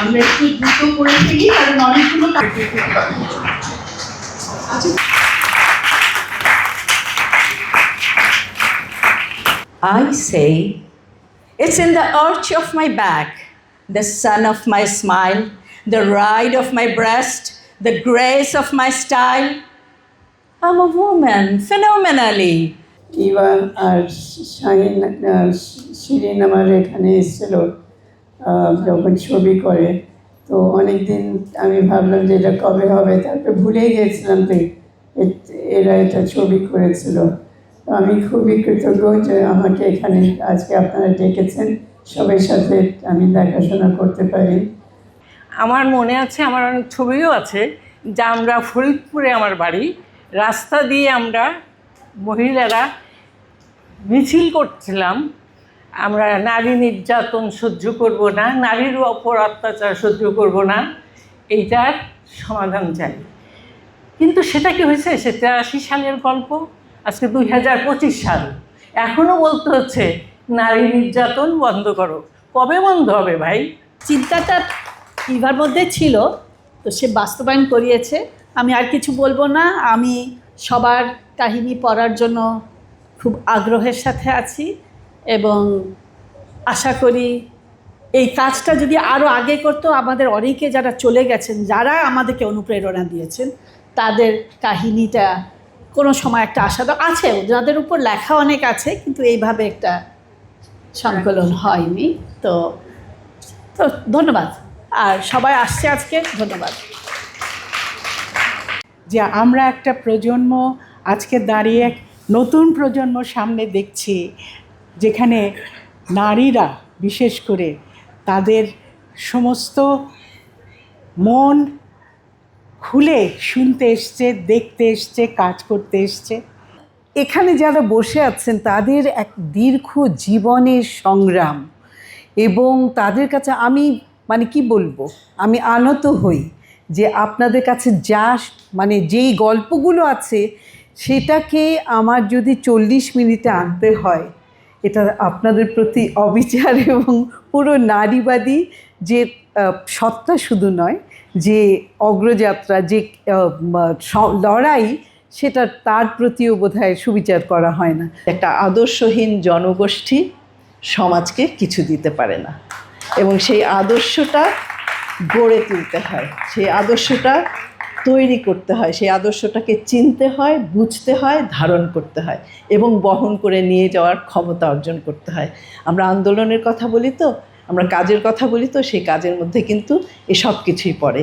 আমরা একটু দ্রুত করে ফেলি কারণ অনেকগুলো কাজ I say, it's in the arch of my back, the sun of my smile, the ride of my breast, the grace of my style. I'm a woman, phenomenally. Eva আর শাহিন আহ, শিরিন আমার এখানে এসেছিল আহ, যখন ছবি করে, তো অনেক দিন আমি ভাবলাম যে এটা কবে হবে? তারপরে ভুলেই গিয়েছিলাম তো এরা এটা ছবি করেছিল। তো আমি খুবই কৃতজ্ঞ যে আমাকে এখানে আজকে আপনারা ডেকেছেন। সবার সাথে আমি দেখাশোনা করতে পারি। আমার মনে আছে, আমার অনেক ছবিও আছে, যা আমরা ফরিদপুরে আমার বাড়ি। রাস্তা দিয়ে আমরা মহিলারা মিছিল করছিলাম। আমরা নারী নির্যাতন সহ্য করব না, নারীর ওপর অত্যাচার সহ্য করব না, এইটার সমাধান চাই। কিন্তু সেটা কি হয়েছে? সেটা আশি সালের গল্প। আজকে দুই হাজার পঁচিশ সাল। এখনও বলতে হচ্ছে, নারী নির্যাতন বন্ধ করো। কবে বন্ধ হবে ভাই? চিন্তাটা ইভার মধ্যে ছিল, তো সে বাস্তবায়ন করিয়েছে। আমি আর কিছু বলব না। আমি সবার কাহিনী পড়ার জন্য খুব আগ্রহের সাথে আছি। এবং আশা করি এই কাজটা যদি আরও আগে করতো, আমাদের অনেকে যারা চলে গেছেন, যারা আমাদেরকে অনুপ্রেরণা দিয়েছেন, তাদের কাহিনীটা কোনো সময় একটা আশা তো আছে যাদের উপর লেখা অনেক আছে, কিন্তু এইভাবে একটা সংকলন হয়নি। তো তো ধন্যবাদ। আর সবাই আসছে আজকে, ধন্যবাদ। যে আমরা একটা প্রজন্ম আজকে দাঁড়িয়ে এক নতুন প্রজন্ম সামনে দেখছি যেখানে নারীরা, বিশেষ করে তাদের সমস্ত মন খুলে শুনতে এসছে, দেখতে এসছে, কাজ করতে এসছে। এখানে যারা বসে আছেন, তাদের এক দীর্ঘ জীবনের সংগ্রাম এবং তাদের কাছে আমি মানে কি বলব, আমি আনত হই যে আপনাদের কাছে যা মানে যেই গল্পগুলো আছে, সেটাকে আমার যদি চল্লিশ মিনিটে আনতে হয় এটা আপনাদের প্রতি অবিচার এবং পুরো নারীবাদী যে সত্তা শুধু নয়, যে অগ্রযাত্রা, যে লড়াই, সেটা তার প্রতিও বোধহয় সুবিচার করা হয় না। একটা আদর্শহীন জনগোষ্ঠী সমাজকে কিছু দিতে পারে না। এবং সেই আদর্শটা গড়ে তুলতে হয়। সেই আদর্শটা তৈরি করতে হয়, সেই আদর্শটাকে চিনতে হয়, বুঝতে হয়, ধারণ করতে হয় এবং বহন করে নিয়ে যাওয়ার ক্ষমতা অর্জন করতে হয়। আমরা আন্দোলনের কথা বলি তো, আমরা কাজের কথা বলি তো, সেই কাজের মধ্যে কিন্তু এসব কিছুই পড়ে।